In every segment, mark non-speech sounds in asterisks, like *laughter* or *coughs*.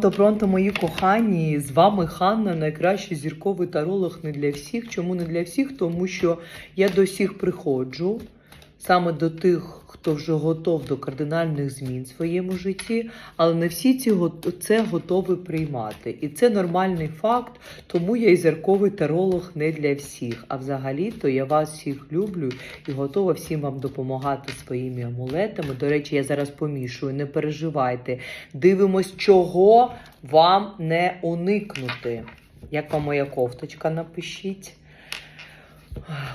Пронто, мої кохані, з вами Ханна, найкращий зірковий таролог не для всіх. Чому не для всіх? Тому що я до всіх приходжу саме до тих, хто вже готов до кардинальних змін в своєму житті, але не всі ці це готові приймати. І це нормальний факт, тому я і зірковий таролог не для всіх. А взагалі-то я вас всіх люблю і готова всім вам допомагати своїми амулетами. До речі, я зараз помішую, не переживайте. Дивимось, чого вам не уникнути. Як вам моя кофточка, напишіть.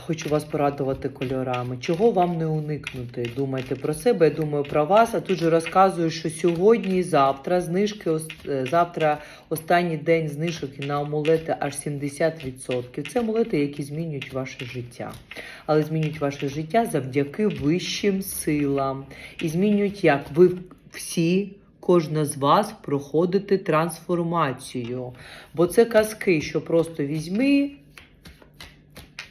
Хочу вас порадувати кольорами. Чого вам не уникнути? Думайте про себе, я думаю про вас. А тут же розказую, що сьогодні і завтра знижки, е, завтра останній день знижок на амулети аж 70%. Це амулети, які змінюють ваше життя. Але змінюють ваше життя завдяки вищим силам. І змінюють як? Ви всі. Кожна з вас проходите трансформацію. Бо це казки, що просто візьми,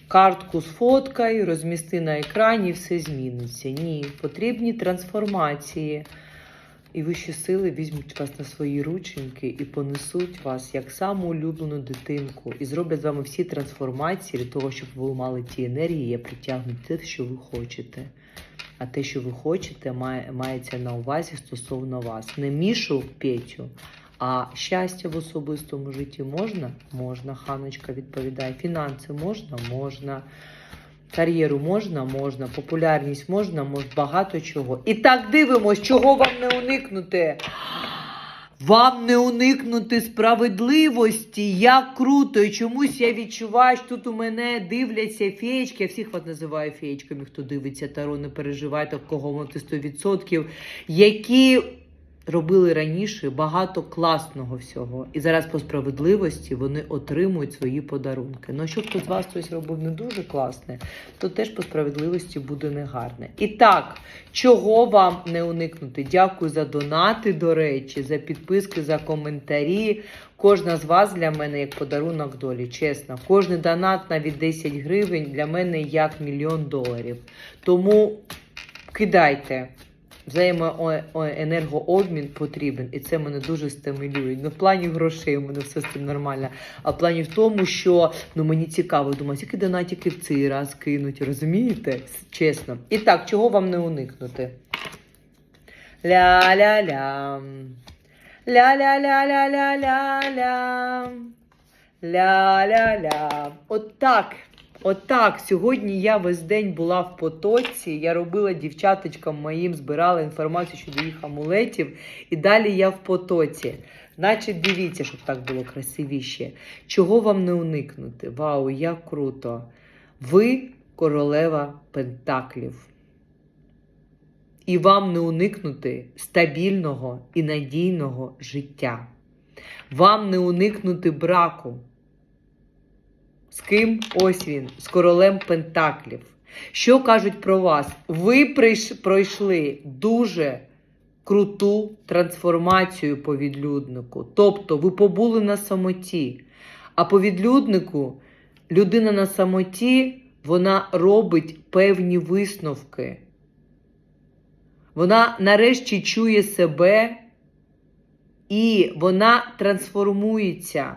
картку сфоткай, розмісти на екрані, все зміниться. Ні, потрібні трансформації. І вищі сили візьмуть вас на свої рученьки і понесуть вас як саму улюблену дитинку, і зроблять з вами всі трансформації для того, щоб ви мали ті енергії, і притягнуть те, що ви хочете. А те, що ви хочете, має, мається на увазі стосовно вас. Не мішу Петю, а щастя в особистому житті можна? Можна. Ханочка відповідає. Фінанси можна? Можна. Кар'єру можна, можна, популярність можна, можна, багато чого. І так дивимось, чого вам не уникнути. Вам не уникнути справедливості. Як круто! І чомусь я відчуваю, що тут у мене дивляться феєчки. Я всіх вас називаю феєчками, хто дивиться Таро, не переживайте, в кого мати 100%, які робили раніше багато класного всього. І зараз по справедливості вони отримують свої подарунки. Ну, якщо хтось з вас щось робив не дуже класне, то теж по справедливості буде негарне. І так, чого вам не уникнути? Дякую за донати, до речі, за підписки, за коментарі. Кожна з вас для мене як подарунок долі, чесно. Кожний донат навіть 10 гривень для мене як мільйон доларів. Тому кидайте. Взаємоенергообмін потрібен, і це мене дуже стимулює. Не в плані грошей у мене все з цим нормально, а в плані в тому, що ну мені цікаво, думаю, які донатики в цей раз кинуть, розумієте? Чесно. І так, чого вам не уникнути? Ля-ля-ля. Ля-ля-ля-ля-ля-ля-ля. Ля-ля-ля. Отак. Сьогодні я весь день була в потоці. Я робила дівчаточкам моїм, збирала інформацію щодо їх амулетів. І далі я в потоці. Значить, дивіться, щоб так було красивіше. Чого вам не уникнути? Вау, як круто! Ви королева Пентаклів. І вам не уникнути стабільного і надійного життя. Вам не уникнути браку. Ким? Ось він, з королем Пентаклів. Що кажуть про вас? Ви прийш- пройшли дуже круту трансформацію по відлюднику. Тобто ви побули на самоті. А по відлюднику людина на самоті вона робить певні висновки. Вона нарешті чує себе і вона трансформується.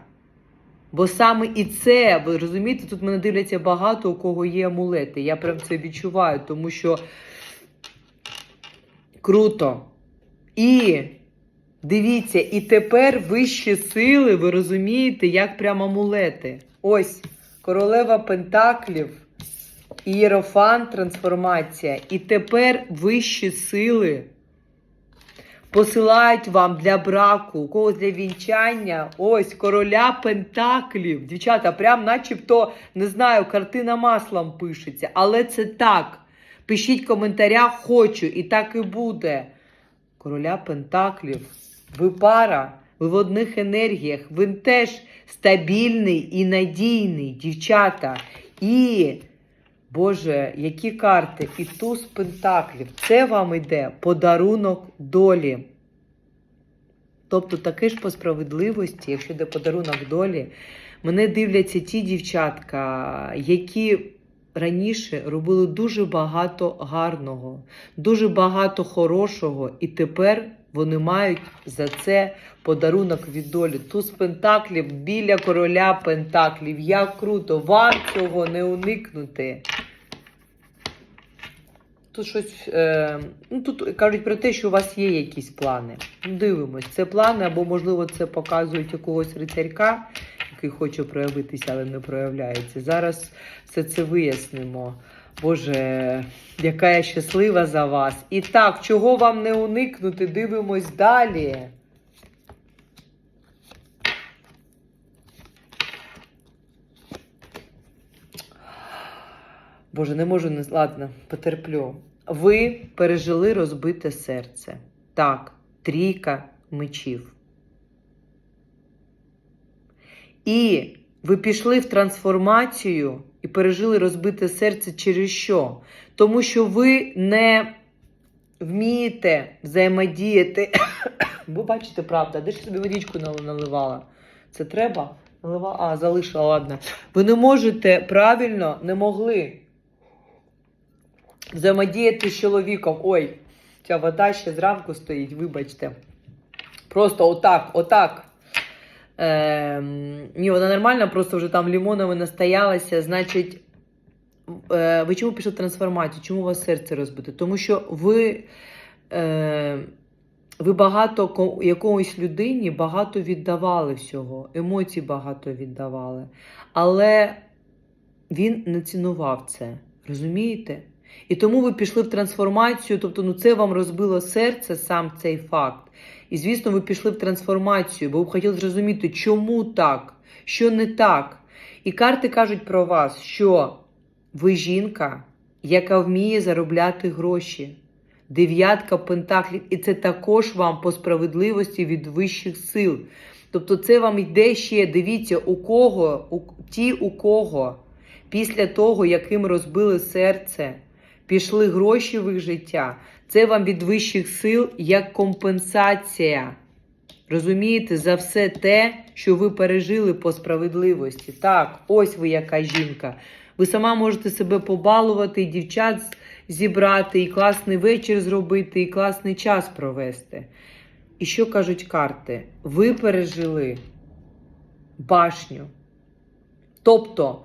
Бо саме і це, ви розумієте, тут мене дивляться багато, у кого є амулети. Я прям це відчуваю, тому що круто. І дивіться, і тепер вищі сили, ви розумієте, як прям амулети. Ось королева Пентаклів, Ієрофан, трансформація. І тепер вищі сили посилають вам для браку, у когось для вінчання, ось короля Пентаклів. Дівчата, прям начебто, не знаю, картина маслом пишеться, але це так. Пишіть в коментарях хочу, і так і буде. Короля Пентаклів. Ви пара, ви в одних енергіях, ви теж стабільний і надійний, дівчата. І, Боже, які карти, і туз Пентаклів. Це вам йде подарунок долі. Тобто, таки ж по справедливості, якщо йде подарунок долі, мене дивляться ті дівчатка, які раніше робили дуже багато гарного, дуже багато хорошого, і тепер вони мають за це подарунок від долі. Туз пентаклів біля короля пентаклів. Як круто! Вам цього не уникнути. Тут щось, е, ну тут кажуть про те, що у вас є якісь плани. Ну, Дивимось, це плани, або, можливо, це показують якогось рицарька, який хоче проявитися, але не проявляється. Зараз все це вияснимо. Боже, яка я щаслива за вас. І так, чого вам не уникнути? Дивимось далі. Боже, не можу не ладно, потерплю. Ви пережили розбите серце. Так, трійка мечів. І ви пішли в трансформацію і пережили розбите серце через що? Тому що ви не вмієте взаємодіяти. *coughs* Бо бачите, правда, де ж собі водичку наливала? Це треба? Налива... А, залишила, ладно. Ви не можете правильно, не могли взаємодіяти з чоловіком. Ой, ця вода ще зранку стоїть, вибачте. Просто отак, отак. Ем, ні, вона нормальна, просто вже там лімонами настоялася. Значить, е, ви чому пішли трансформацію? Чому у вас серце розбите? Тому що ви, е, ви багато ко- якомусь людині багато віддавали всього, емоцій багато віддавали. Але він не цінував це. Розумієте? І тому ви пішли в трансформацію, тобто ну це вам розбило серце, сам цей факт. І звісно, ви пішли в трансформацію, бо ви хотіли зрозуміти, чому так, що не так. І карти кажуть про вас, що ви жінка, яка вміє заробляти гроші. Дев'ятка пентаклів, і це також вам по справедливості від вищих сил. Тобто, це вам йде ще, дивіться, у кого, у, ті, у кого після того, яким розбили серце, пішли гроші в їх життя. Це вам від вищих сил як компенсація. Розумієте, за все те, що ви пережили по справедливості. Так, ось ви яка жінка. Ви сама можете себе побалувати, і дівчат зібрати, і класний вечір зробити, і класний час провести. І що кажуть карти? Ви пережили башню. Тобто,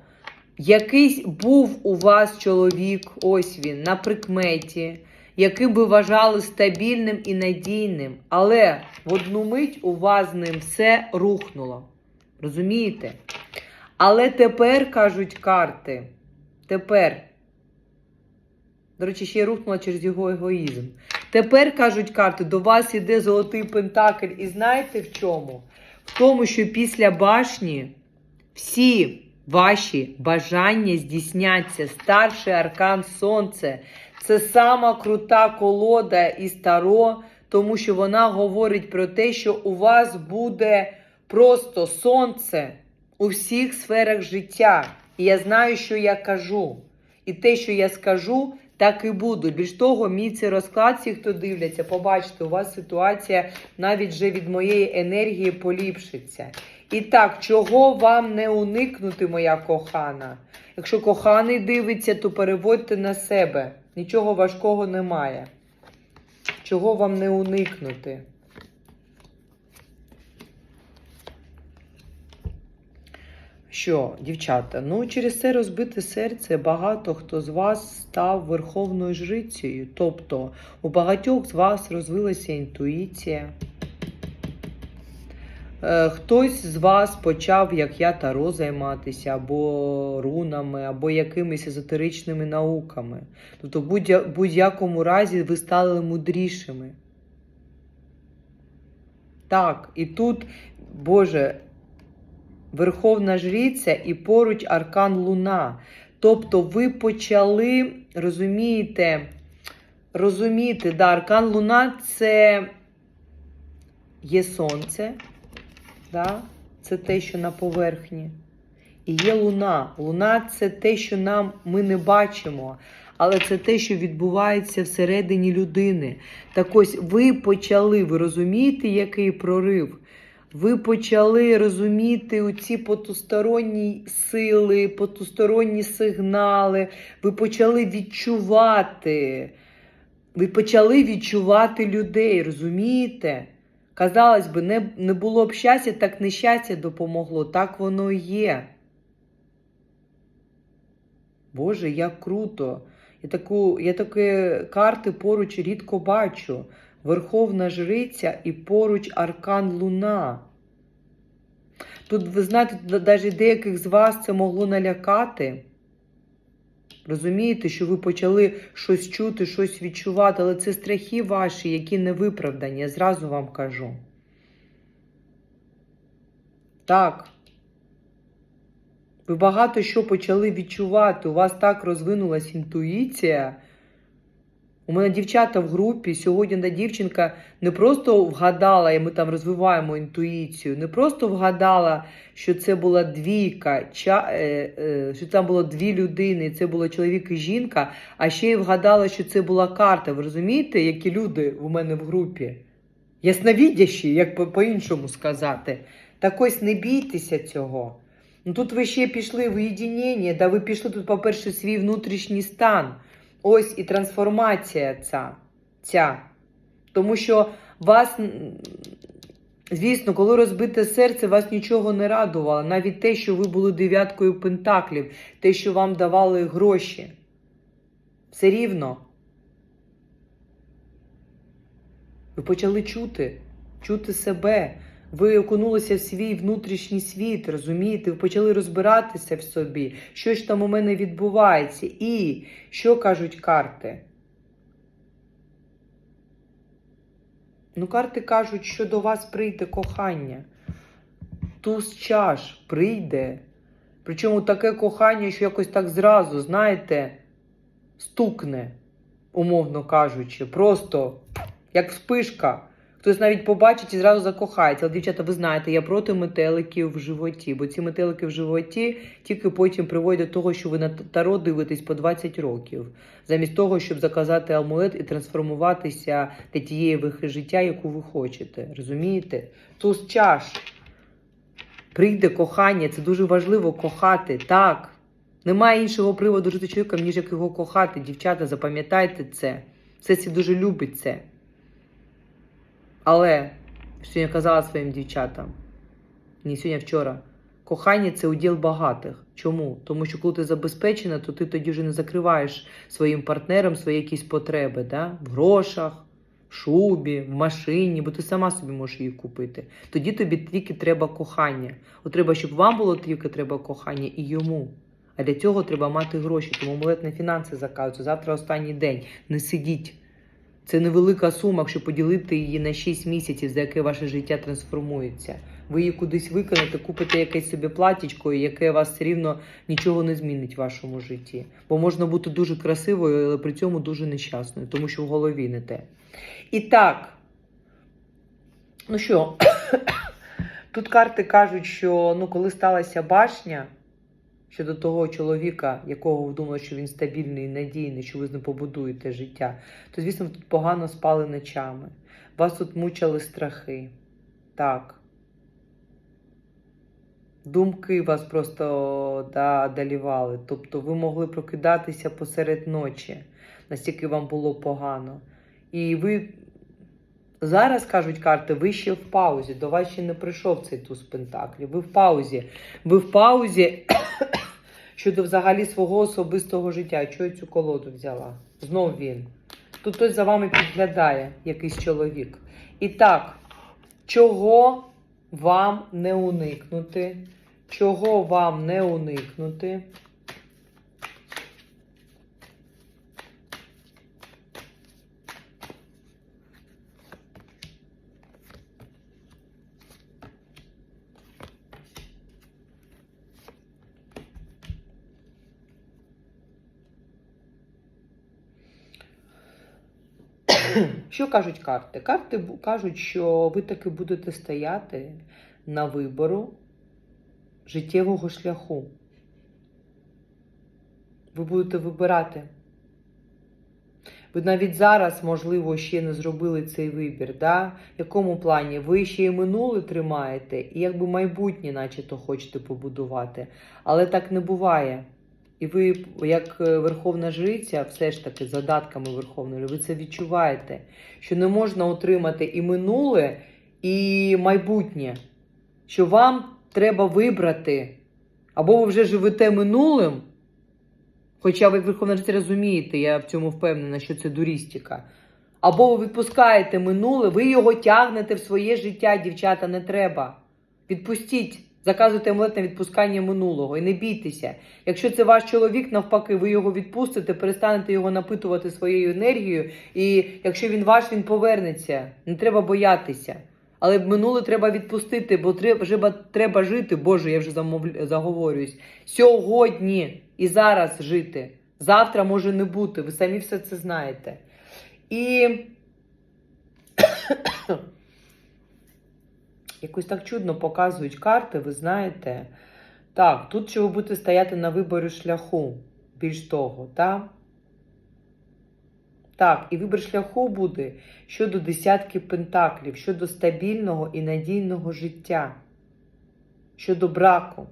якийсь був у вас чоловік, ось він, на прикметі, яким ви вважали стабільним і надійним, але в одну мить у вас з ним все рухнуло. Розумієте? Але тепер кажуть карти, тепер, до речі, ще й рухнула через його егоїзм. Тепер кажуть карти, до вас іде золотий пентакль. І знаєте в чому? В тому, що після башні всі ваші бажання здійсняться. Старший аркан Сонце. Це сама крута колода із Таро, тому що вона говорить про те, що у вас буде просто сонце у всіх сферах життя. І я знаю, що я кажу. І те, що я скажу, так і буду. Більш того, мій цей розклад, всі, хто дивляться, побачите, у вас ситуація навіть вже від моєї енергії поліпшиться. І так, чого вам не уникнути, моя кохана? Якщо коханий дивиться, то переводьте на себе. Нічого важкого немає. Чого вам не уникнути? Що, дівчата, ну через це розбите серце багато хто з вас став верховною жрицею. Тобто у багатьох з вас розвилася інтуїція. Е, Хтось з вас почав, як я, таро займатися, або рунами, або якимись езотеричними науками. Тобто, в будь- будь-якому разі ви стали мудрішими. Так, і тут, Боже, Верховна Жриця і поруч аркан Луна. Тобто ви почали, розумієте, розуміти, да, аркан Луна це є сонце, да? це те, що на поверхні. І є луна. Луна це те, що нам ми не бачимо, але це те, що відбувається всередині людини. Так ось ви почали, ви розумієте, який прорив? Ви почали розуміти оці потусторонні сили, потусторонні сигнали, ви почали відчувати. Ви почали відчувати людей, розумієте? Казалось би, не, не було б щастя, так нещастя допомогло. Так воно і є. Боже, як круто. Я таку, я такі карти поруч рідко бачу. Верховна Жриця і поруч Аркан Луна. Тут, ви знаєте, навіть деяких з вас це могло налякати. Розумієте, що ви почали щось чути, щось відчувати, але це страхи ваші, які не виправдані, я зразу вам кажу. Так. Ви багато що почали відчувати. У вас так розвинулась інтуїція. У мене дівчата в групі. Сьогодні одна дівчинка не просто вгадала, і ми там розвиваємо інтуїцію, не просто вгадала, що це була двійка, е, е, що там було дві людини, це було чоловік і жінка, а ще й вгадала, що це була карта. Ви розумієте, які люди у мене в групі? Ясновідящі, як по- по-іншому сказати. Так ось не бійтеся цього. Ну тут ви ще пішли в єдинення, да ви пішли тут, по-перше, свій внутрішній стан. Ось і трансформація ця. ця. Тому що вас, звісно, коли розбите серце, вас нічого не радувало. Навіть те, що ви були дев'яткою пентаклів, те, що вам давали гроші. Все рівно. Ви почали чути, чути себе. Ви окунулися в свій внутрішній світ, розумієте? Ви почали розбиратися в собі, що ж там у мене відбувається. І що кажуть карти? Ну, карти кажуть, що до вас прийде кохання. Туз чаш прийде. Причому таке кохання, що якось так зразу, знаєте, стукне, умовно кажучи, просто як вспишка. Хтось навіть побачить і зразу закохається. Але, дівчата, ви знаєте, я проти метеликів в животі, бо ці метелики в животі тільки потім приводять до того, що ви на таро дивитесь по 20 років, замість того, щоб заказати амулет і трансформуватися для тієї життя, яку ви хочете. Розумієте? Туз чаш. Прийде кохання, це дуже важливо кохати. Так. Немає іншого приводу жити чоловіком, ніж як його кохати. Дівчата, запам'ятайте це. Всесвіт дуже любить це. Але я казала своїм дівчатам, не сьогодні, а вчора. Кохання це уділ багатих. Чому? Тому що коли ти забезпечена, то ти тоді вже не закриваєш своїм партнерам свої якісь потреби, да? в грошах, в шубі, в машині, бо ти сама собі можеш її купити. Тоді тобі тільки треба кохання. От треба, щоб вам було тільки треба кохання і йому. А для цього треба мати гроші. Тому амулет на фінанси заказується. Завтра останній день. Не сидіть. Це невелика сума, якщо поділити її на 6 місяців, за яке ваше життя трансформується. Ви її кудись виконате, купите якесь собі платічко, яке вас все рівно нічого не змінить в вашому житті. Бо можна бути дуже красивою, але при цьому дуже нещасною, тому що в голові не те. І так, ну що, *coughs* тут карти кажуть, що ну, коли сталася башня щодо того чоловіка, якого ви думали, що він стабільний і надійний, що ви з ним побудуєте життя, то, звісно, ви тут погано спали ночами. Вас тут мучили страхи. Так. Думки вас просто да, одолівали. Тобто ви могли прокидатися посеред ночі, настільки вам було погано. І ви зараз кажуть карти, ви ще в паузі. До вас ще не прийшов цей туз пентаклів. Ви в паузі. Ви в паузі щодо взагалі свого особистого життя. Чого я цю колоду взяла? Знов він. Тут хтось за вами підглядає, якийсь чоловік. І так, чого вам не уникнути? Чого вам не уникнути? Що кажуть карти? Карти кажуть, що ви таки будете стояти на вибору життєвого шляху. Ви будете вибирати. Ви навіть зараз, можливо, ще не зробили цей вибір. Да? В якому плані? Ви ще і минуле тримаєте, і якби майбутнє, начебто, хочете побудувати. Але так не буває. І ви, як е, верховна жриця, все ж таки, задатками верховної, ви це відчуваєте, що не можна отримати і минуле, і майбутнє. Що вам треба вибрати, або ви вже живете минулим, хоча ви, верховна жриця, розумієте, я в цьому впевнена, що це дурістика. Або ви відпускаєте минуле, ви його тягнете в своє життя, дівчата, не треба. Відпустіть, заказуйте амулет на відпускання минулого і не бійтеся. Якщо це ваш чоловік, навпаки, ви його відпустите, перестанете його напитувати своєю енергією, і якщо він ваш, він повернеться. Не треба боятися. Але минуле треба відпустити, бо треба, треба жити. Боже, я вже замовля- заговорююсь. Сьогодні і зараз жити. Завтра може не бути. Ви самі все це знаєте. І якось так чудно показують карти, ви знаєте. Так, тут ще ви будете стояти на виборі шляху. Більш того, так? Так, і вибір шляху буде щодо десятки пентаклів, щодо стабільного і надійного життя, щодо браку.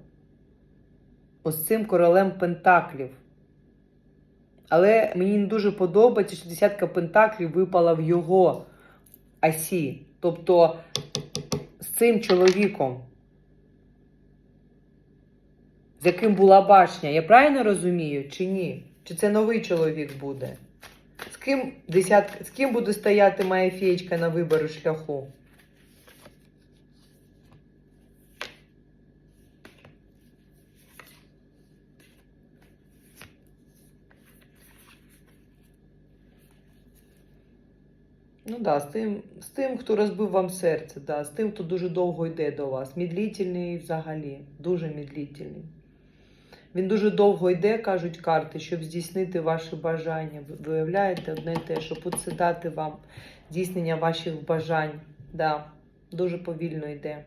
Ось цим королем пентаклів. Але мені не дуже подобається, що десятка пентаклів випала в його осі. Тобто з цим чоловіком, з яким була башня. Я правильно розумію, чи ні? Чи це новий чоловік буде? З ким, десятка, з ким буде стояти моя феєчка на вибору шляху? Ну да, з тим, з тим, хто розбив вам серце, да, з тим, хто дуже довго йде до вас. Мідлітельний взагалі, дуже мідлітельний. Він дуже довго йде, кажуть карти, щоб здійснити ваші бажання. Ви виявляєте одне те, щоб дати вам здійснення ваших бажань. Да, дуже повільно йде.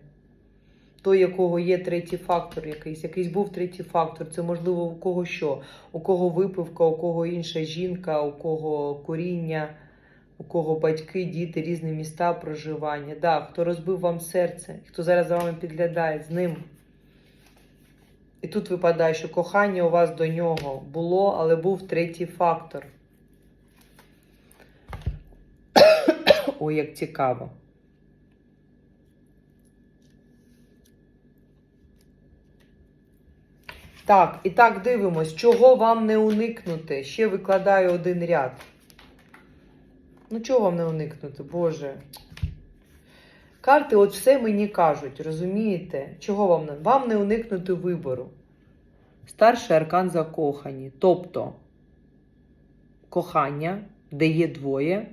Той, якого є третій фактор якийсь, якийсь був третій фактор. Це можливо у кого що, у кого випивка, у кого інша жінка, у кого коріння, у кого батьки, діти, різні міста проживання. Да, хто розбив вам серце, хто зараз за вами підглядає з ним. І тут випадає, що кохання у вас до нього було, але був третій фактор. *coughs* Ой, як цікаво. Так, і так дивимось, чого вам не уникнути. Ще викладаю один ряд. Ну, чого вам не уникнути, Боже? Карти от все мені кажуть, розумієте? Чого вам не? Вам не уникнути вибору. Старший аркан закохані. Тобто кохання, де є двоє,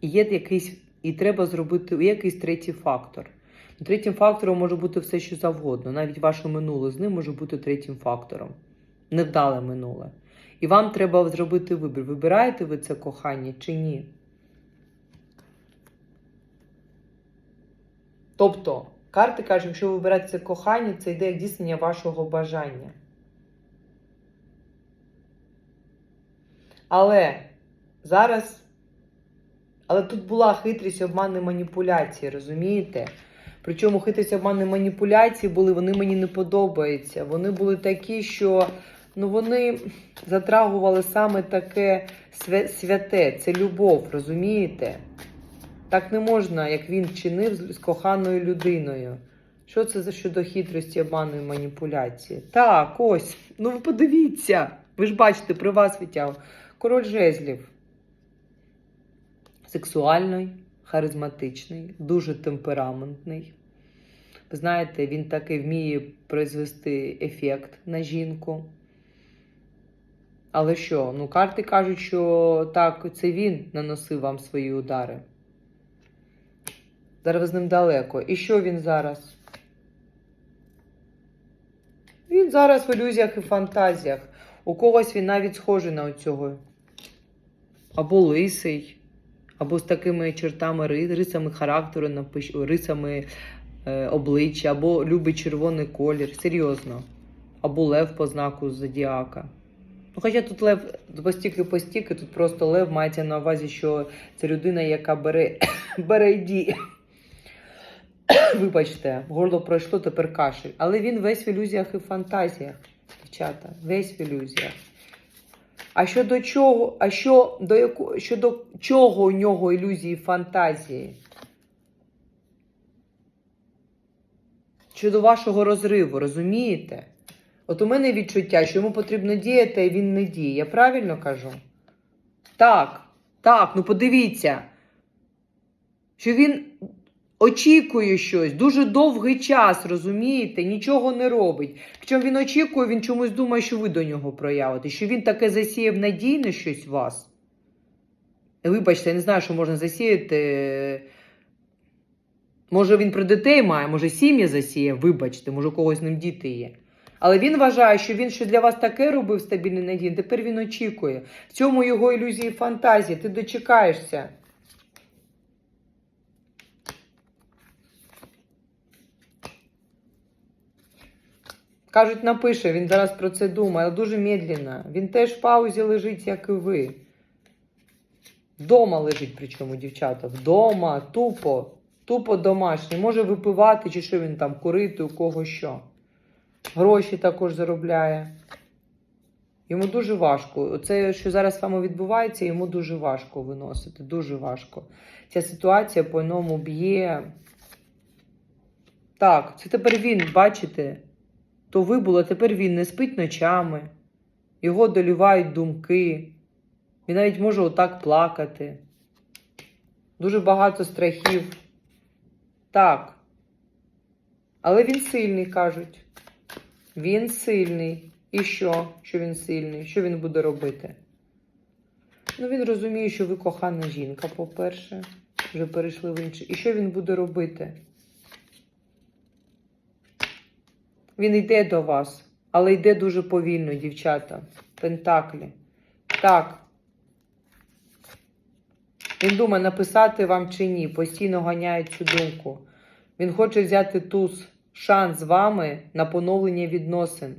і є якийсь, і треба зробити якийсь третій фактор. Третім фактором може бути все, що завгодно. Навіть ваше минуле з ним може бути третім фактором. Невдале минуле. І вам треба зробити вибір. Вибираєте ви це кохання чи ні? Тобто, карти кажуть, якщо ви вибираєте це кохання, це йде як дійснення вашого бажання. Але зараз. Але тут була хитрість, обман і маніпуляції, розумієте? Причому хитрість обман і маніпуляції були, вони мені не подобаються. Вони були такі, що ну, вони затрагували саме таке святе, це любов, розумієте? Так не можна, як він чинив з коханою людиною. Що це за щодо хитрості, обману і маніпуляції? Так, ось. Ну ви подивіться. Ви ж бачите, при вас витяг. Король жезлів. Сексуальний, харизматичний, дуже темпераментний. Ви знаєте, він таки вміє призвести ефект на жінку. Але що? Ну, карти кажуть, що так, це він наносив вам свої удари. Зараз з ним далеко. І що він зараз? Він зараз в ілюзіях і фантазіях. У когось він навіть схожий на цього. Або лисий, або з такими чертами рисами характеру, рисами е, обличчя, або любить червоний колір. Серйозно. Або лев по знаку зодіака. Ну, хоча тут лев постіки-постіки, тут просто лев мається на увазі, що це людина, яка бере, *coughs* бере і діє. *coughs* Вибачте, горло пройшло, тепер кашель. Але він весь в ілюзіях і фантазіях. Дівчата, весь в ілюзіях. А щодо чого, а що до яко, щодо чого у нього ілюзії фантазії? Щодо вашого розриву, розумієте? От у мене відчуття, що йому потрібно діяти, а він не діє. Я правильно кажу? Так, так, ну подивіться, що він очікує щось дуже довгий час, розумієте, нічого не робить. Причому він очікує, він чомусь думає, що ви до нього проявите, що він таке засіяв надійне щось вас. Вибачте, я не знаю, що можна засіяти. Може, він про дітей має, може, сім'я засіяв, вибачте, може, у когось з ним діти є. Але він вважає, що він щось для вас таке робив стабільний надійний, тепер він очікує. В цьому його ілюзії фантазії. Ти дочекаєшся. Кажуть, напише, він зараз про це думає, але дуже медленно. Він теж в паузі лежить, як і ви. Вдома лежить, причому, дівчата. Вдома, тупо, тупо домашній. Може випивати, чи що він там, курити, у кого що. Гроші також заробляє. Йому дуже важко. Оце, що зараз з вами відбувається, йому дуже важко виносити. Дуже важко. Ця ситуація по-іному б'є. Так, це тепер він, бачите? То ви було, тепер він не спить ночами. Його долівають думки. Він навіть може отак плакати. Дуже багато страхів. Так. Але він сильний, кажуть. Він сильний. І що? Що він сильний? Що він буде робити? Ну, він розуміє, що ви кохана жінка, по-перше, вже перейшли в інше. І що він буде робити? Він йде до вас, але йде дуже повільно, дівчата. Пентаклі. Так. Він думає, написати вам чи ні. Постійно ганяє цю думку. Він хоче взяти туз, шанс з вами на поновлення відносин.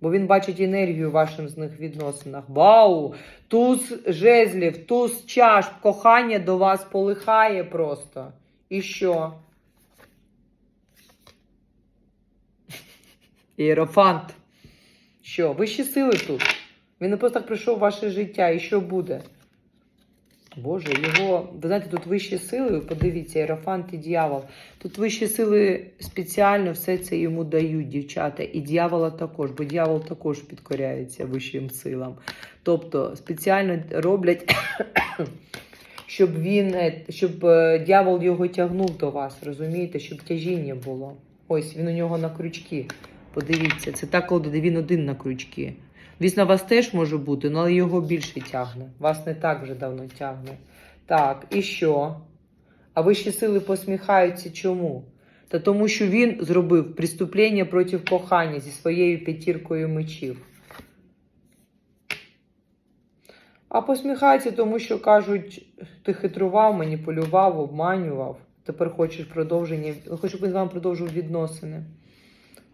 Бо він бачить енергію в ваших з них відносинах. Бау! Туз жезлів, туз чаш, кохання до вас полихає просто. І що? Іерофант. Що? Вищі сили тут. Він не просто так прийшов в ваше життя. І що буде? Боже, його, ви знаєте, тут вищі сили, подивіться, Іерофант і дьявол. Тут вищі сили спеціально все це йому дають, дівчата, і дьявола також, бо дьявол також підкоряється вищим силам. Тобто спеціально роблять, *coughs* щоб він, е, щоб е, дьявол його тягнув до вас, розумієте, щоб тяжіння було. Ось він у нього на крючки. Подивіться, це так, коли він один на крючки. Звісно, вас теж може бути, але його більше тягне. Вас не так вже давно тягне. Так, і що? А вищі сили посміхаються чому? Та тому, що він зробив преступлення проти кохання зі своєю п'ятіркою мечів. А посміхаються, тому що кажуть, ти хитрував, маніпулював, обманював. Тепер хочеш продовження, хочеш, щоб він з вами продовжив відносини.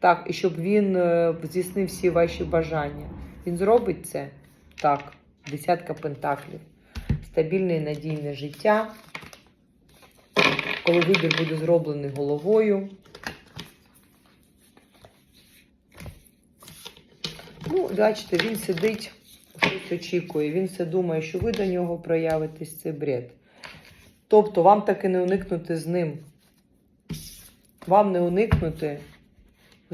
Так, і щоб він е, здійснив всі ваші бажання. Він зробить це? Так, десятка пентаклів. Стабільне і надійне життя. Коли вибір буде зроблений головою. Ну, бачите, він сидить, щось очікує. Він все думає, що ви до нього проявитесь, це бред. Тобто, вам таки не уникнути з ним. Вам не уникнути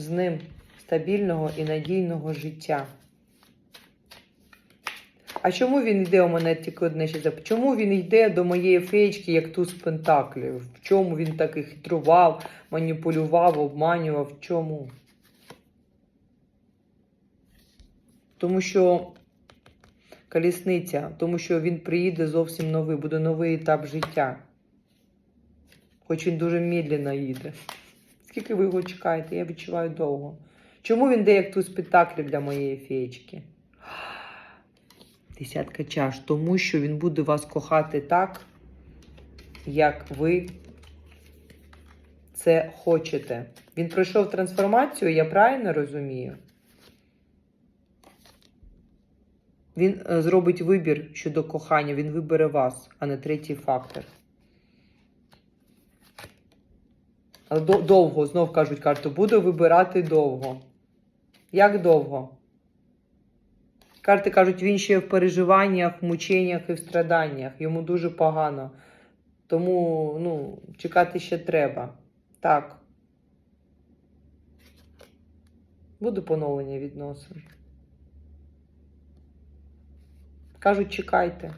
з ним стабільного і надійного життя. А чому він йде у мене тільки одне ще? Чому він йде до моєї феєчки, як туз пентаклів? В чому він таки хитрував, маніпулював, обманював? В чому? Тому що колісниця, тому що він приїде зовсім новий, буде новий етап життя. Хоч він дуже медленно їде. Скільки ви його чекаєте? Я відчуваю довго. Чому він йде як туз пентаклів для моєї феєчки? Десятка чаш. Тому що він буде вас кохати так, як ви це хочете. Він пройшов трансформацію, я правильно розумію? Він е, зробить вибір щодо кохання, він вибере вас, а не третій фактор. Але до- довго, знов кажуть, карту, буде вибирати довго. Як довго? Карти кажуть, він ще в переживаннях, в мученнях і в страданнях. Йому дуже погано. Тому ну, чекати ще треба. Так. Буде поновлення відносин. Кажуть, чекайте.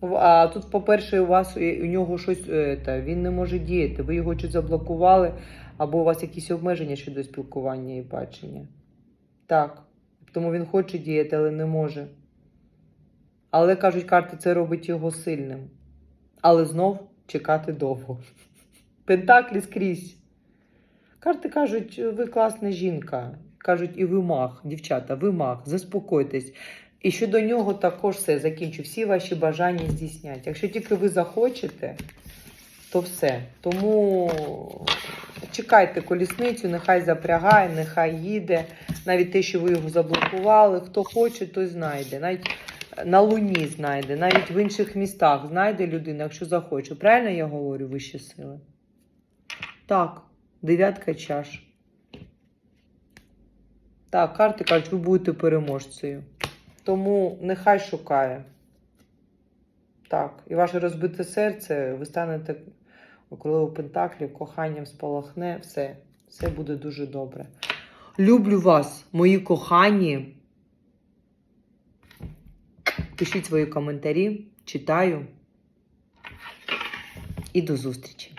А тут, по-перше, у вас у нього щось е, та, він не може діяти. Ви його чи заблокували, або у вас якісь обмеження щодо спілкування і бачення. Так. Тому він хоче діяти, але не може. Але кажуть, карти це робить його сильним. Але знов чекати довго. *laughs* Пентаклі скрізь. Карти кажуть, ви класна жінка. Кажуть, і ви маг, дівчата, ви маг, заспокойтесь. І щодо нього також все закінчу. Всі ваші бажання здійснять. Якщо тільки ви захочете, то все. Тому чекайте колісницю, нехай запрягає, нехай їде. Навіть те, що ви його заблокували, хто хоче, той знайде. Навіть на Луні знайде, навіть в інших містах знайде людина, якщо захоче. Правильно я говорю, вищі сили? Так, дев'ятка чаш. Так, карти кажуть, ви будете переможцею. Тому нехай шукає. Так, і ваше розбите серце, ви станете коли у Пентаклів, коханням спалахне, все, все буде дуже добре. Люблю вас, мої кохані. Пишіть свої коментарі, читаю. І до зустрічі!